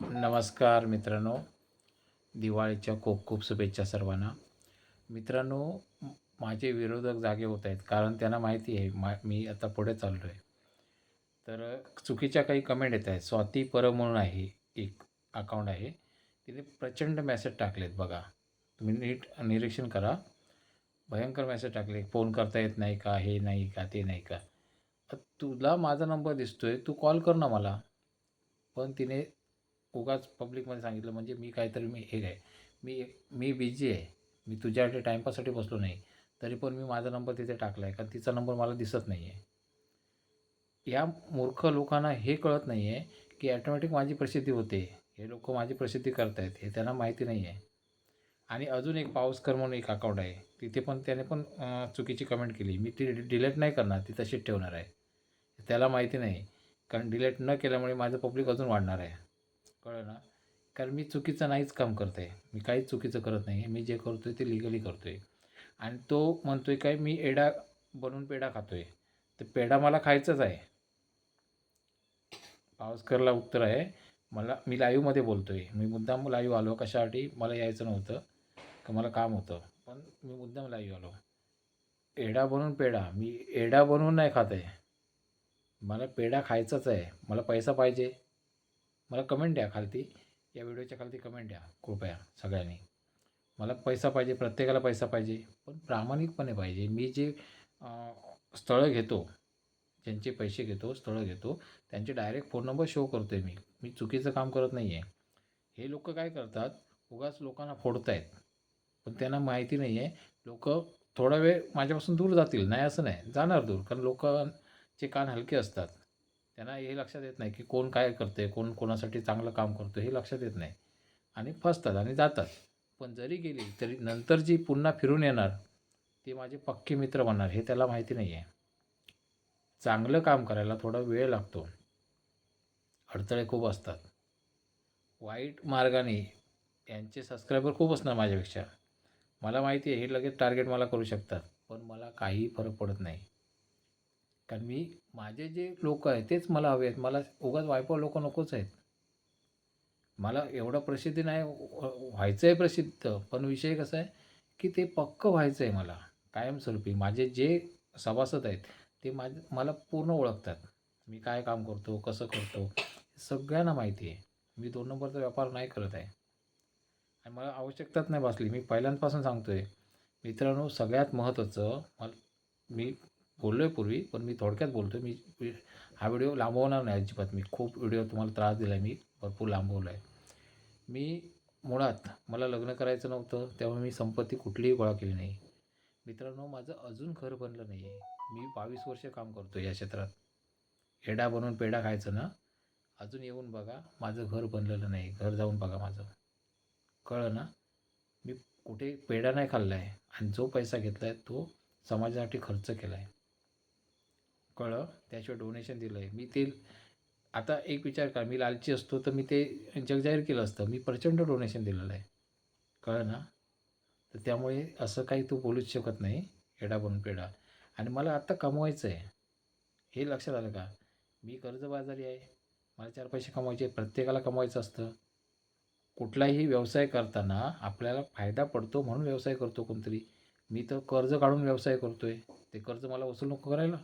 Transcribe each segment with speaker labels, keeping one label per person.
Speaker 1: नमस्कार मित्रांनो. दिवाळीच्या खूप खूप शुभेच्छा सर्वांना. मित्रांनो माझे विरोधक जागे होत आहेत कारण त्यांना माहिती आहे मा मी आता पुढे चाललो आहे तर चुकीच्या काही कमेंट येत आहेत. स्वाती परब म्हणून आहे एक अकाउंट आहे. तिने प्रचंड मेसेज टाकलेत बघा. तुम्ही नीट निरीक्षण करा. भयंकर मेसेज टाकले. फोन करता येत नाही का? हे नाही का? ते नाही का? तुला माझा नंबर दिसतो आहे तू कॉल कर ना मला. पण तिने उगाच पब्लिकमध्ये सांगितलं म्हणजे मी काहीतरी मी हे आहे. मी मी बिझी आहे. मी तुझ्यासाठी टाईमपाससाठी बसलो नाही. तरी पण मी माझा नंबर तिथे टाकला आहे कारण तिचा नंबर मला दिसत नाही आहे या मूर्ख लोकांना हे कळत नाही आहे की ॲटोमॅटिक माझी प्रसिद्धी होते. हे लोक माझी प्रसिद्धी करत आहेत हे त्यांना माहिती नाही आहे आणि अजून एक पाऊसकर म्हणून एक अकाउंट आहे. तिथे पण त्याने पण चुकीची कमेंट केली. मी ती डिलीट नाही करणार. ती तशीच ठेवणार आहे. त्याला माहिती नाही. कारण डिलीट न केल्यामुळे माझं पब्लिक अजून वाढणार आहे. कळलं ना? कारण मी चुकीचं नाहीच काम करत आहे मी काहीच चुकीचं करत नाही मी जे करतो आहे ते लिगली करतो आहे आणि तो म्हणतो आहे काय मी एडा बनवून पेढा खातो आहे तर पेढा मला खायचाच आहे. पावसकरला उत्तर आहे मला मी लाईव्हमध्ये बोलतो आहे मी मुद्दाम लाईव्ह आलो. कशासाठी? मला यायचं नव्हतं. का मला काम होतं. पण मी मुद्दाम लाईव्ह आलो. एडा बनवून पेढा. मी एडा बनवून नाही खात आहे. मला पेढा खायचाच आहे. मला पैसा पाहिजे. मला कमेंट द्या खालती. या व्हिडिओच्या खालती कमेंट द्या कृपया सगळ्यांनी. मला पैसा पाहिजे प्रत्येकाला पैसा पाहिजे पण प्रामाणिकपणे पाहिजे. मी जे स्थळं घेतो ज्यांचे पैसे घेतो स्थळं घेतो त्यांचे डायरेक्ट फोन नंबर शो करतो आहे मी. मी चुकीचं काम करत नाही आहे हे लोक काय करतात उगाच लोकांना फोडत आहेत पण त्यांना माहिती नाही आहे लोक थोडा वेळ माझ्यापासून दूर जातील. नाही असं नाही. जाणार दूर कारण लोकांचे कान हलके असतात. त्यांना हे लक्षात येत नाही की कोण काय करते कोण कोणासाठी चांगलं काम करतो हे लक्षात येत नाही. आणि फसतात आणि जातात. पण जरी गेली तरी नंतर जी पुन्हा फिरून येणार ते माझे पक्के मित्र बनणार हे त्याला माहिती नाही आहे चांगलं काम करायला थोडा वेळ लागतो. अडथळे खूप असतात. वाईट मार्गाने यांचे सबस्क्रायबर खूप असणार माझ्यापेक्षा. मला माहिती आहे हे लगेच टार्गेट मला करू शकतात. पण मला काही फरक पडत नाही. कारण मी माझे जे लोक आहेत तेच मला हवे आहेत. मला उगाच वायफळ लोक नकोच आहेत. मला एवढं प्रसिद्धी नाही व्हायचं आहे प्रसिद्ध पण विषय कसा आहे की ते पक्क व्हायचं आहे मला कायमस्वरूपी. माझे जे सभासद आहेत ते माझ मला पूर्ण ओळखतात. मी काय काम करतो कसं करतो सगळ्यांना माहिती आहे. मी दोन नंबरचा व्यापार नाही करत आहे. आणि मला आवश्यकताच नाही बसली मी पहिल्यांपासून सांगतो आहे मित्रांनो सगळ्यात महत्त्वाचं मला मी बोललो आहे पूर्वी पण मी थोडक्यात बोलतो आहे मी हा व्हिडिओ लांबवणार नाही अजिबात. मी खूप व्हिडिओ तुम्हाला त्रास दिला आहे मी भरपूर लांबवला आहे मी मुळात मला लग्न करायचं नव्हतं तेव्हा मी संपत्ती कुठलीही गोळा केली नाही. मित्रांनो माझं अजून घर बनलं नाही आहे मी बावीस वर्ष काम करतो या क्षेत्रात. हेडा बनवून पेढा खायचं ना अजून येऊन बघा माझं घर बनलेलं नाही. घर जाऊन बघा माझं. कळलं ना? मी कुठे पेढा नाही खाल्ला आहे आणि जो पैसा घेतला आहे तो समाजासाठी खर्च केला आहे कळलं? त्याशिवाय डोनेशन दिलं आहे मी ते आता एक विचार करा. मी लालची असतो तर मी ते जगजाहीर केलं असतं. मी प्रचंड डोनेशन दिलेलं आहे. कळलं ना? तर त्यामुळे असं काही तू बोलूच शकत नाही. एडा बनून पेडा. आणि मला आत्ता कमवायचं आहे हे लक्षात आलं का? मी कर्जबाजारी आहे. मला चार पैसे कमवायचे. प्रत्येकाला कमवायचं असतं. कुठलाही व्यवसाय करताना आपल्याला फायदा पडतो म्हणून व्यवसाय करतो कोणतरी. मी तर कर्ज काढून व्यवसाय करतो आहे ते कर्ज मला वसूल नको करायला.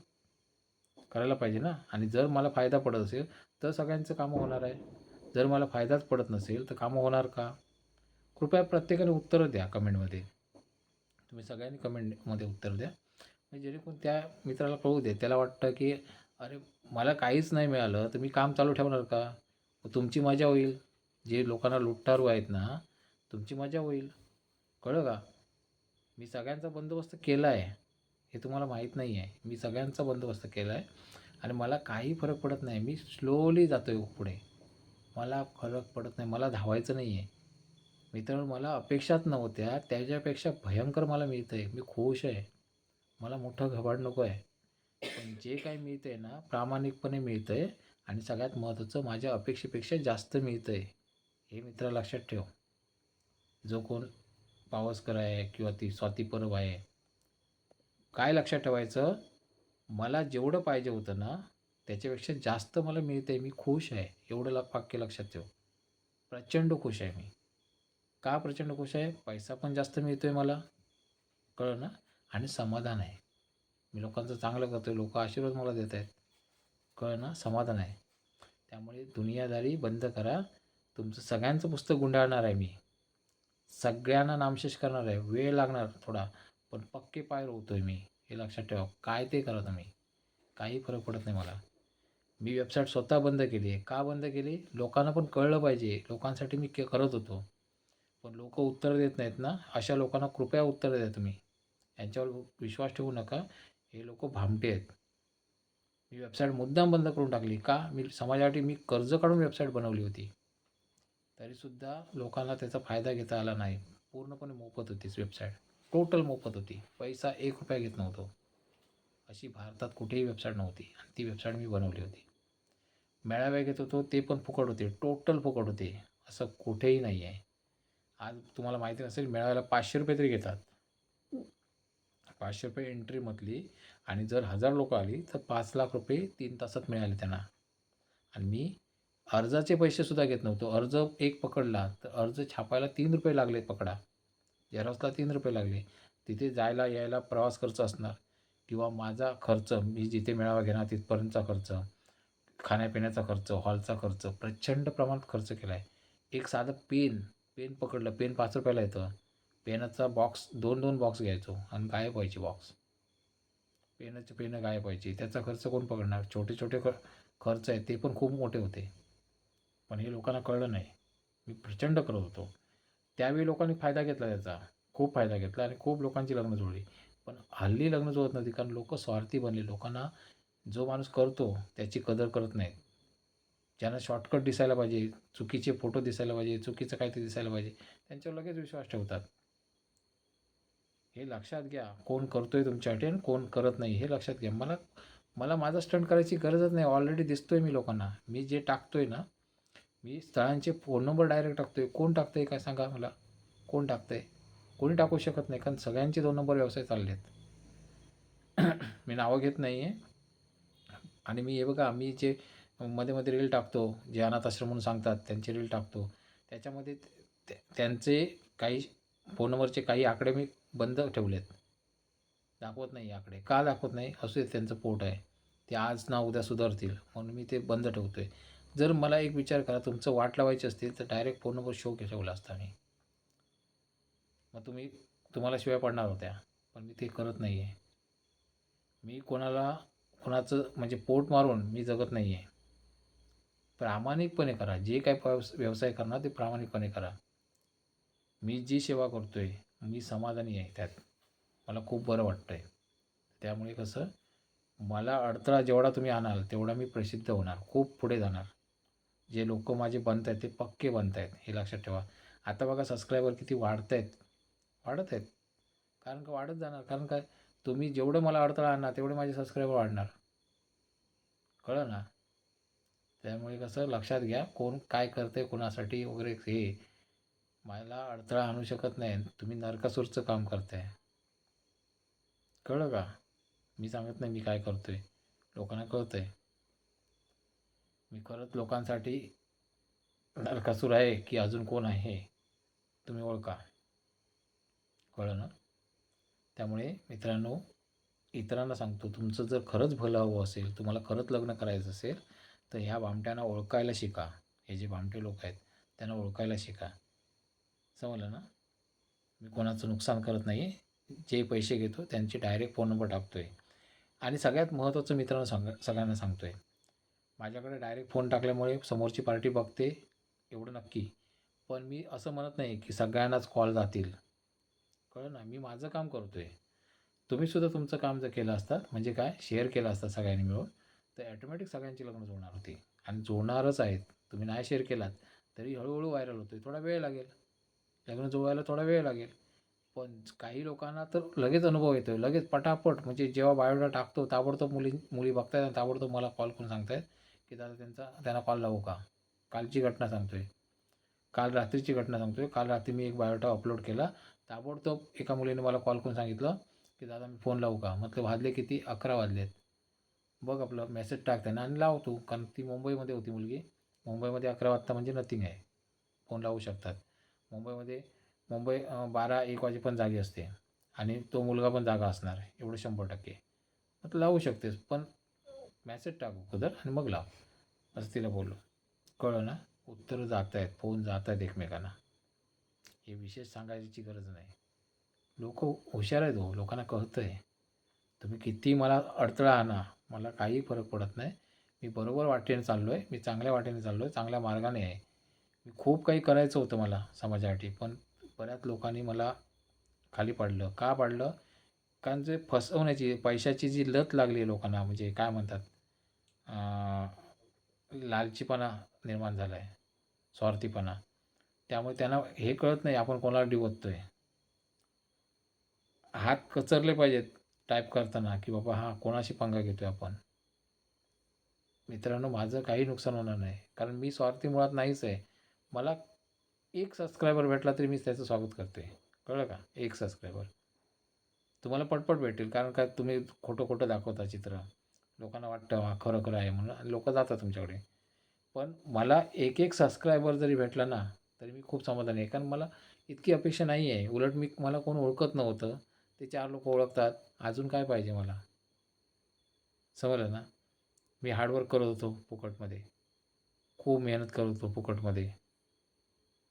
Speaker 1: करायला पाहिजे ना? आणि जर मला फायदा पडत असेल तर सगळ्यांचं कामं होणार आहे. जर मला फायदाच पडत नसेल तर कामं होणार का? कृपया प्रत्येकाने उत्तरं द्या कमेंटमध्ये. तुम्ही सगळ्यांनी कमेंटमध्ये उत्तर द्या. म्हणजे जेणेकरून त्या मित्राला कळू दे. त्याला वाटतं की अरे मला काहीच नाही मिळालं तर मी काम चालू ठेवणार का? तुमची मजा होईल. जे लोकांना लुटारू आहेत ना तुमची मजा होईल. कळलं का? मी सगळ्यांचा बंदोबस्त केला आहे. हे तुम्हाला माहीत नाही आहे मी सगळ्यांचा बंदोबस्त केला आहे आणि मला काही फरक पडत नाही. मी स्लोली जातो आहे पुढे. मला फरक पडत नाही. मला धावायचं नाही आहे मित्रांनो मला अपेक्षाच नव्हत्या. त्याच्यापेक्षा भयंकर मला मिळतं आहे मी खुश आहे. मला मोठं घबाड नको आहे. पण जे काही मिळतं आहे ना प्रामाणिकपणे मिळतं आहे आणि सगळ्यात महत्त्वाचं माझ्या अपेक्षेपेक्षा जास्त मिळतं आहे हे मित्र लक्षात ठेव. जो कोण पावसकर आहे किंवा ती स्वाती परब आहे काय लक्षात ठेवायचं? मला जेवढं पाहिजे होतं ना त्याच्यापेक्षा जास्त मला मिळतं आहे मी खुश आहे. एवढं ल वाक्य लक्षात ठेव. प्रचंड खुश आहे मी. का प्रचंड खुश आहे? पैसा पण जास्त मिळतो आहे मला. कळलं ना? आणि समाधान आहे. मी लोकांचं चांगलं करतो आहे लोक आशीर्वाद मला देत आहेत. कळलं ना? समाधान आहे. त्यामुळे दुनियादारी बंद करा. तुमचं सगळ्यांचं पुस्तक गुंडाळणार आहे मी. सगळ्यांना नामशेष करणार आहे. वेळ लागणार थोडा. पण पक्के पाय रोवतोय आहे मी हे लक्षात ठेवा. काय ते करा तुम्ही? काही फरक पडत नाही मला. मी वेबसाईट स्वतः बंद केली आहे. का बंद केली? लोकांना पण कळलं पाहिजे. लोकांसाठी मी के करत होतो. पण लोक उत्तर देत नाहीत ना अशा लोकांना कृपया उत्तर द्या तुम्ही. यांच्यावर विश्वास ठेवू नका. हे लोक भामटे आहेत. मी वेबसाईट मुद्दाम बंद करून टाकली. का? मी समाजासाठी मी कर्ज काढून वेबसाईट बनवली होती. तरीसुद्धा लोकांना त्याचा फायदा घेता आला नाही. पूर्णपणे मोफत होतीच वेबसाईट टोटल मोफत होती. पैसा एक रुपया घेत नव्हतो. अशी भारतात कुठेही वेबसाईट नव्हती. आणि ती वेबसाईट मी बनवली होती. मेळाव्या घेत होतो ते पण फुकट होते. टोटल फुकट होते. असं कुठेही नाही आहे आज तुम्हाला माहिती नसेल मेळाव्याला पाचशे रुपये तरी घेतात. पाचशे रुपये एंट्रीमधली आणि जर हजार लोक आली तर पाच लाख रुपये तीन तासात मिळाले त्यांना. आणि मी अर्जाचे पैसेसुद्धा घेत नव्हतो. अर्ज एक पकडला तर अर्ज छापायला तीन रुपये लागले पकडा. जेरॉक्सला तीन रुपये लागले. तिथे जायला यायला प्रवास खर्च असणार. किंवा माझा खर्च मी जिथे मेळावा घेणार तिथपर्यंतचा खर्च खाण्यापिण्याचा खर्च हॉलचा खर्च प्रचंड प्रमाणात खर्च केला आहे एक साधं पेन पेन पकडलं पेन पाच रुपयाला येतं. पेनाचा बॉक्स दोन दोन बॉक्स घ्यायचो आणि गायब व्हायची बॉक्स. पेनाचे पेनं गायब व्हायची. त्याचा खर्च कोण पकडणार? छोटे छोटे ख खर्च आहेत ते पण खूप मोठे होते. पण हे लोकांना कळलं नाही. मी प्रचंड करत होतो. त्यावेळी लोकांनी फायदा घेतला त्याचा. खूप फायदा घेतला आणि खूप लोकांची लग्न जुळली पण हल्ली लग्न जुळत नव्हती कारण लोक स्वार्थी बनले. लोकांना जो माणूस करतो त्याची कदर करत नाहीत. ज्यांना शॉर्टकट दिसायला पाहिजे चुकीचे फोटो दिसायला पाहिजे चुकीचं काहीतरी दिसायला पाहिजे त्यांच्यावर लगेच विश्वास ठेवतात. हे लक्षात घ्या कोण करतोय तुमच्यासाठी आणि कोण करत नाही हे लक्षात घ्या. मला मला माझा स्टंट करायची गरजच नाही. ऑलरेडी दिसतोय मी लोकांना. मी जे टाकतोय ना मी स्थळांचे फोन नंबर डायरेक्ट टाकतो आहे कोण टाकतंय काय सांगा मला कोण टाकतंय? कोणी टाकू शकत नाही कारण सगळ्यांचे दोन नंबर व्यवसाय चालले आहेत मी नावं घेत नाही आहे आणि मी हे बघा मी जे मध्ये मध्ये रील टाकतो जे अनाथ आश्रम म्हणून सांगतात त्यांचे रील टाकतो. त्याच्यामध्ये ते- त्यांचे काही फोन नंबरचे काही आकडे मी बंद ठेवले आहेत दाखवत नाही आकडे. का दाखवत नाही? असू दे त्यांचं पोट आहे. ते आज ना उद्या सुधारतील. म्हणून मी ते बंद ठेवतो आहे जर मला एक विचार करा तुमचं वाट लावायची असतील तर डायरेक्ट फोन नंबर शो ठेवला असता मी मग तुम्ही तुम्हाला शिवाय पडणार होत्या पण मी ते करत नाही आहे मी कोणाला कोणाचं म्हणजे पोट मारून मी जगत नाही आहे प्रामाणिकपणे करा. जे काय व्यवसाय करणार ते प्रामाणिकपणे करा. मी जी सेवा करतो आहे मी समाधानी आहे त्यात. मला खूप बरं वाटतं आहे त्यामुळे कसं मला अडथळा जेवढा तुम्ही आणाल तेवढा मी प्रसिद्ध होणार. खूप पुढे जाणार. जे लोक माझे बनत आहेत ते पक्के बनत आहेत हे लक्षात ठेवा. आता बघा सबस्क्रायबर किती वाढत आहेत वाढत आहेत कारण का वाढत जाणार? कारण काय तुम्ही जेवढं मला अडथळा आणणार तेवढे माझे सबस्क्रायबर वाढणार. कळलं ना? त्यामुळे कसं लक्षात घ्या कोण काय करते कोणासाठी वगैरे हे. मला अडथळा आणू शकत नाही. तुम्ही नरकासूरचं काम करताय. कळलं का? मी सांगत नाही मी काय करतोय. लोकांना कळतं आहे मी खरंच लोकांसाठी नरकासूर आहे की अजून कोण आहे तुम्ही ओळखा. कळलं ना? त्यामुळे मित्रांनो इतरांना सांगतो तुमचं जर खरंच भलं हवं असेल तुम्हाला खरंच लग्न करायचं असेल तर ह्या भामट्यांना ओळखायला शिका. हे जे भामटे लोक आहेत त्यांना ओळखायला शिका. समजलं ना? मी कोणाचं नुकसान करत नाही जे पैसे घेतो त्यांचे डायरेक्ट फोन नंबर टाकतो आहे आणि सगळ्यात महत्त्वाचं मित्रांनो सांग सगळ्यांना सांगतो आहे माझ्याकडे डायरेक्ट फोन टाकल्यामुळे समोरची पार्टी बघते एवढं नक्की. पण मी असं म्हणत नाही की सगळ्यांनाच कॉल जातील. कळलं ना? मी माझं काम करतो आहे तुम्हीसुद्धा तुमचं काम जर केलं असतात म्हणजे काय? शेअर केलं असतात सगळ्यांनी मिळून तर ॲटोमॅटिक सगळ्यांची लग्न जोडणार होती. आणि जोडणारच आहेत. तुम्ही नाही शेअर केलात तरी हळूहळू व्हायरल होतो थोडा वेळ लागेल. लग्न जोडायला थोडा वेळ लागेल. पण काही लोकांना तर लगेच अनुभव येतो आहे लगेच पटापट म्हणजे जेव्हा बायोडा टाकतो ताबडतोब मुली मुली बघतायत आणि ताबडतोब मला कॉल करून सांगतायत की दादा त्यांचा त्यांना कॉल लावू का? कालची घटना सांगतो आहे काल रात्रीची घटना सांगतो आहे काल रात्री मी एक बायोटा अपलोड केला. ताबडतोब एका मुलीने मला कॉल करून सांगितलं की दादा मी फोन लावू का? म्हटलं वाजले किती? अकरा वाजलेत. बघ आपलं मेसेज टाक त्यांना आणि लाव तू कारण ती मुंबईमध्ये होती मुलगी. मुंबईमध्ये अकरा वाजता म्हणजे नथिंग आहे. फोन लावू शकतात. मुंबईमध्ये मुंबई बारा एक वाजे पण जागी असते. आणि तो मुलगा पण जागा असणार एवढं शंभर टक्के. मग लावू शकतेस पण मॅसेज टाकू अगोदर आणि मग लाव. असं तिला बोललो. कळलं ना? उत्तरं जात आहेत फोन जात आहेत एकमेकांना. हे विशेष सांगायची गरज नाही. लोक हुशार आहेत हो. लोकांना कळतं आहे तुम्ही किती मला अडथळा आणा. मला काही फरक पडत नाही. मी बरोबर वाटेने चाललो आहे मी चांगल्या वाटेने चाललो आहे चांगल्या मार्गाने आहे. मी खूप काही करायचं होतं मला समाजासाठी पण बऱ्याच लोकांनी मला खाली पाडलं. का पाडलं? कारण जे फसवण्याची पैशाची जी लत लागली आहे लोकांना म्हणजे काय म्हणतात? लालचीपणा निर्माण झाला आहे स्वार्थीपणा. त्यामुळे त्यांना हे कळत नाही आपण कोणाला डिवततो आहे हात कचरले पाहिजेत टाईप करताना की बाबा हा कोणाशी पंगा घेतो आहे आपण. मित्रांनो माझं काही नुकसान होणार नाही. कारण मी स्वार्थी मुळात नाहीच आहे. मला एक सबस्क्रायबर भेटला तरी मी त्याचं स्वागत करते. कळलं का? एक सबस्क्रायबर तुम्हाला पटपट भेटेल. कारण काय तुम्ही खोटं खोटं दाखवता चित्र. लोकांना वाटतं हा खरं खरं आहे म्हणून लोक जातात तुमच्याकडे. पण मला एक एक सबस्क्रायबर जरी भेटला ना तरी मी खूप समाधानी आहे. कारण मला इतकी अपेक्षा नाही आहे. उलट मी मला कोण ओळखत नव्हतं. ते चार लोक ओळखतात. अजून काय पाहिजे मला? समजलं ना? मी हार्डवर्क करत होतो फुकटमध्ये. खूप मेहनत करत होतो फुकटमध्ये.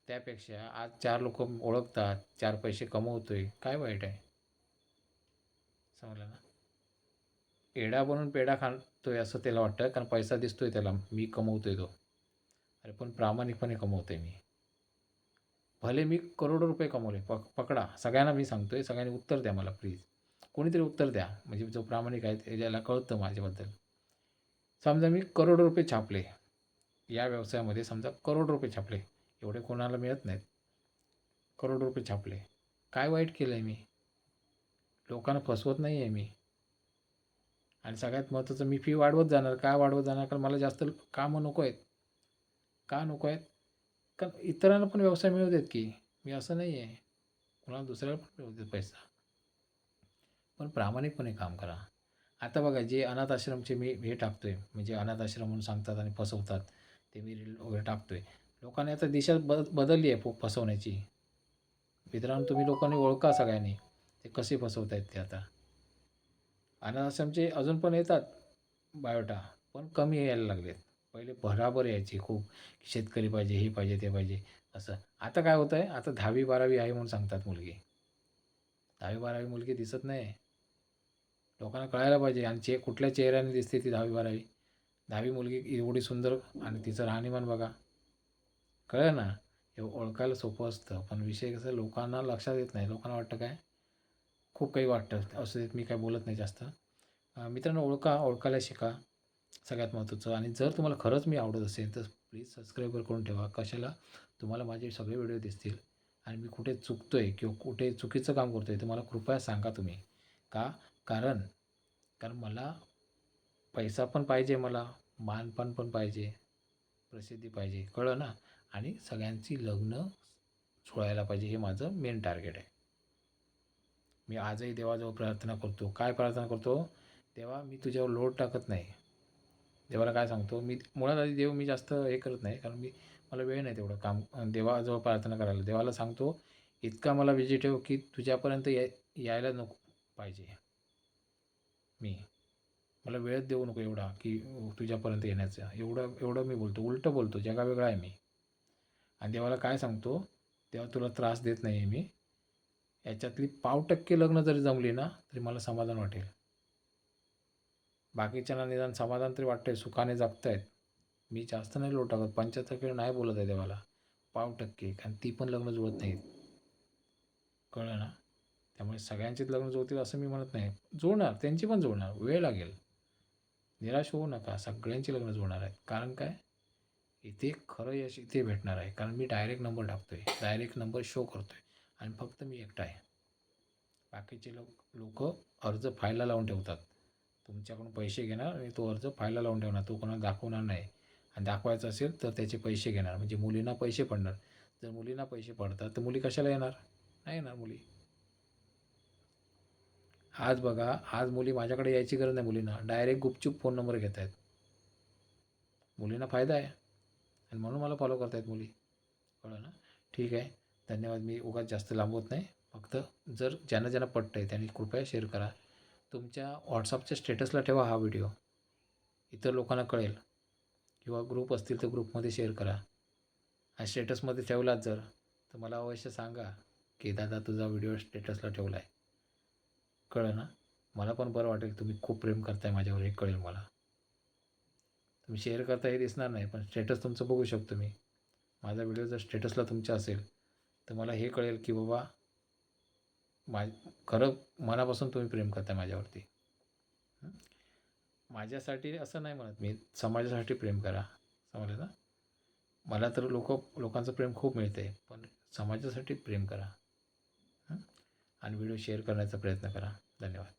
Speaker 1: त्यापेक्षा आज चार लोक ओळखतात. चार पैसे कमवतो आहे काय वाईट आहे? समजलं ना? एडा बनून पेढा खातोय असं त्याला वाटतं कारण पैसा दिसतोय त्याला. मी कमवतोय तो. अरे पण प्रामाणिकपणे कमवतोय मी. भले मी करोडो रुपये कमवले पक पकडा. सगळ्यांना मी सांगतोय सगळ्यांनी उत्तर द्या मला प्लीज कोणीतरी उत्तर द्या. म्हणजे जो प्रामाणिक आहे त्याला कळतं माझ्याबद्दल. समजा मी करोडो रुपये छापले. या व्यवसायामध्ये समजा करोड रुपये छापले. एवढे कोणाला मिळत नाहीत. करोडो रुपये छापले. काय वाईट केलं आहे मी? लोकांना फसवत नाही आहे मी. आणि सगळ्यात महत्त्वाचं मी फी वाढवत जाणार. काय वाढवत जाणार? कारण मला जास्त कामं नको आहेत. का नको आहेत? कारण इतरांना पण व्यवसाय मिळू देत की. मी असं नाही आहे कोणाला दुसऱ्याला पण मिळू देत पैसा. पण प्रामाणिकपणे काम करा. आता बघा जे अनाथ आश्रमचे मी हे टाकतो आहे म्हणजे अनाथ आश्रम म्हणून सांगतात आणि फसवतात. ते मी रील वगैरे टाकतो आहे लोकांनी आता दिशा बद बदलली आहे फसवण्याची. मित्रांनो तुम्ही लोकांनी ओळखा सगळ्यांनी. ते कसे फसवत आहेत ते आता. अनाथ आश्रमचे अजून पण येतात बायोटा पण कमी यायला लागलेत. पहिले भराभर यायचे खूप शेतकरी पाहिजे हे पाहिजे ते पाहिजे असं. आता काय होतं आहे आता दहावी बारावी आहे म्हणून सांगतात मुलगी. दहावी बारावी मुलगी दिसत नाही. लोकांना कळायला पाहिजे आणि चे कुठल्या चेहऱ्याने दिसते ती दहावी बारावी? दहावी मुलगी एवढी सुंदर आणि तिचं राहणीमान बघा. कळलं ना? हे ओळखायला सोपं असतं पण विषय कसं लोकांना लक्षात येत नाही. लोकांना वाटतं काय? खूप काही वाटतं. असं मी काय बोलत नाही जास्त. मित्रांनो ओळखा ओळखायला शिका. सगळ्यात महत्त्वाचं. आणि जर तुम्हाला खरंच मी आवडत असेल तर प्लीज सबस्क्राईबर करून ठेवा. कशाला? तुम्हाला माझे सगळे व्हिडिओ दिसतील. आणि मी कुठे चुकतो आहे किंवा कुठे चुकीचं काम करतो आहे तर मला कृपया सांगा तुम्ही. का? कारण कारण मला पैसा पण पाहिजे मला मानपान पण पाहिजे प्रसिद्धी पाहिजे. कळलं ना? आणि सगळ्यांची लग्न सोळायला पाहिजे हे माझं मेन टार्गेट आहे. मी आजही देवाजवळ प्रार्थना करतो. काय प्रार्थना करतो? तेव्हा मी तुझ्यावर लोड टाकत नाही. देवाला काय सांगतो? मी मुळात आधी देव मी जास्त हे करत नाही कारण मी मला वेळ नाही तेवढं काम देवाजवळ प्रार्थना करायला. देवाला सांगतो इतका मला विजय ठेव की तुझ्यापर्यंत याय यायला नको पाहिजे. मी मला वेळच देऊ नको एवढा की तुझ्यापर्यंत येण्याचं. एवढं एवढं मी बोलतो. उलटं बोलतो. जगा वेगळा आहे मी. आणि देवाला काय सांगतो? तेव्हा तुला त्रास देत नाही आहे मी. याच्यातली पाव टक्के लग्न जरी जमली ना तरी मला समाधान वाटेल. बाकीच्यांना निदान समाधान तरी वाटतंय सुखाने जगतायत. मी जास्त नाही लोट टाकत पंच्याहत्तर किलो नाही बोलत आहे देवाला. पाव टक्के कारण ती पण लग्न जुळत नाहीत. कळलं ना? त्यामुळे सगळ्यांचीच लग्न जुळतील असं मी म्हणत नाही. जुळणार त्यांची पण जुळणार वेळ लागेल. निराश होऊ नका सगळ्यांची लग्न जुळणार आहेत. कारण काय? इथे खरं यश इथे भेटणार आहे. कारण मी डायरेक्ट नंबर टाकतो आहे डायरेक्ट नंबर शो करतो आहे आणि फक्त मी एकटा आहे. बाकीचे लोक लोक अर्ज फायला लावून ठेवतात. तुमच्याकडून पैसे घेणार आणि तो अर्ज फायला लावून ठेवणार. तो कोणाला दाखवणार नाही. आणि दाखवायचा असेल तर त्याचे पैसे घेणार. म्हणजे मुलींना पैसे पडणार. जर मुलींना पैसे पडतात तर मुली कशाला येणार? नाही येणार मुली. आज बघा आज मुली माझ्याकडे यायची गरज नाही मुलींना. डायरेक्ट गुपचूप फोन नंबर घेत आहेत. मुलींना फायदा आहे. आणि म्हणून मला फॉलो करतायत मुली. कळलं ना? ठीक आहे. धन्यवाद. मी उगाच जास्त लांबवत नाही. फक्त जर ज्यांना ज्यांना पटतं आहे त्यांनी कृपया शेअर करा. तुमच्या व्हॉट्सअपच्या स्टेटसला ठेवा हा व्हिडिओ इतर लोकांना कळेल. किंवा ग्रुप असतील तर ग्रुपमध्ये शेअर करा. हा स्टेटसमध्ये ठेवलात जर तर मला अवश्य सांगा की दादा तुझा व्हिडिओ स्टेटसला ठेवला आहे कळलं ना? मला पण बरं वाटेल. तुम्ही खूप प्रेम करताय माझ्यावर हे कळेल मला. तुम्ही शेअर करता हे दिसणार नाही पण स्टेटस तुमचं बघू शकतो मी. माझा व्हिडिओ जर स्टेटसला तुमच्या असेल तर मला हे कळेल की बाबा मा खरं मनापासून तुम्ही प्रेम करता माझ्यावरती. माझ्यासाठी असं नाही म्हणत मी समाजासाठी प्रेम करा. समजलं ना? मला तर लोक लोकांचं प्रेम खूप मिळतं आहे पण समाजासाठी प्रेम करा. आणि व्हिडिओ शेअर करण्याचा प्रयत्न करा. धन्यवाद.